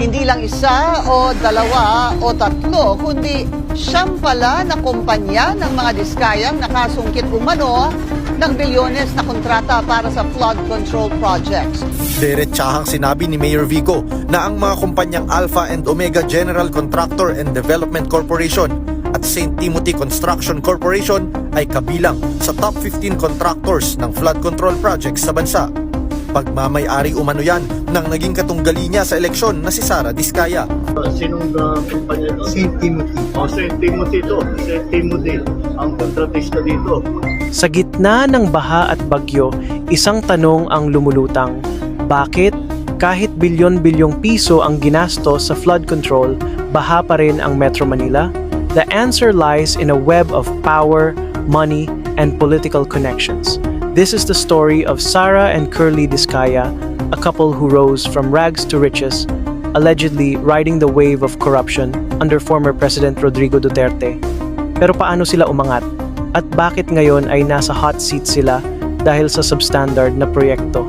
Hindi lang isa o dalawa o tatlo, kundi siyam pala na kumpanya ng mga diskayang nakasungkit umano ng bilyones na kontrata para sa flood control projects. Diretsahang sinabi ni Mayor Vico na ang mga kumpanyang Alpha and Omega General Contractor and Development Corporation at St. Timothy Construction Corporation ay kabilang sa top 15 contractors ng flood control projects sa bansa. Pagmamayari umano yan ng naging katunggali niya sa eleksyon na si Sara Diskaya. Sinong uh, kumpanya ito? St. Timothy. Oh, St. Timothy ito. St. Timothy, ang kontratista dito. Sa gitna ng baha at bagyo, isang tanong ang lumulutang. Bakit? Kahit bilyon-bilyong piso ang ginasto sa flood control, baha pa rin ang Metro Manila? The answer lies in a web of power, money, and political connections. This is the story of Sara and Curly Diskaya, a couple who rose from rags to riches, allegedly riding the wave of corruption under former President Rodrigo Duterte. Pero paano sila umangat? At bakit ngayon ay nasa hot seat sila dahil sa substandard na proyekto?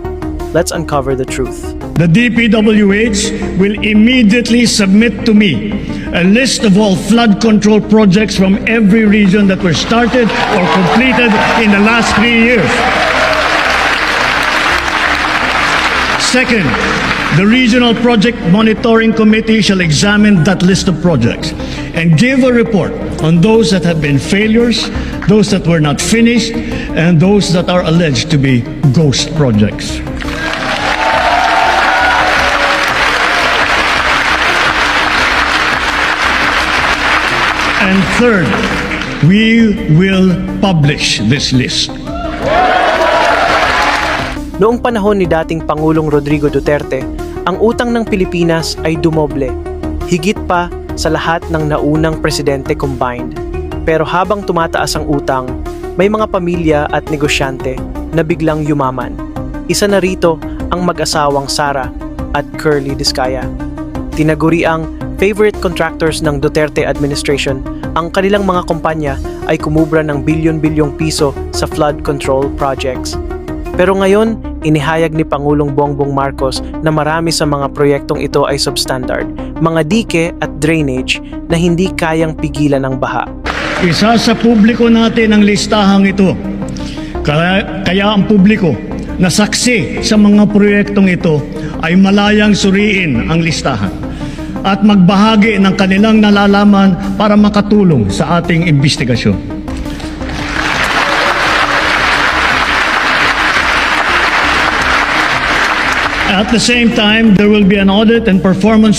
Let's uncover the truth. The DPWH will immediately submit to me a list of all flood control projects from every region that were started or completed in the last three years. Second, the Regional Project Monitoring Committee shall examine that list of projects and give a report on those that have been failures, those that were not finished, and those that are alleged to be ghost projects. And third, we will publish this list. Noong panahon ni dating Pangulong Rodrigo Duterte, ang utang ng Pilipinas ay dumoble, higit pa sa lahat ng naunang presidente combined. Pero habang tumataas ang utang, may mga pamilya at negosyante na biglang yumaman. Isa na rito ang mag-asawang Sara at Curly Diskaya. Tinaguri ang favorite contractors ng Duterte administration, ang kanilang mga kumpanya ay kumubra ng bilyon-bilyong piso sa flood control projects. Pero ngayon, inihayag ni Pangulong Bongbong Marcos na marami sa mga proyektong ito ay substandard, mga dike at drainage na hindi kayang pigilan ng baha. Isa sa publiko natin ang listahang ito. Kaya, kaya ang publiko na saksi sa mga proyektong ito ay malayang suriin ang listahan at magbahagi ng kanilang nalalaman para makatulong sa ating investigasyon. At the same time, there will be an audit and performance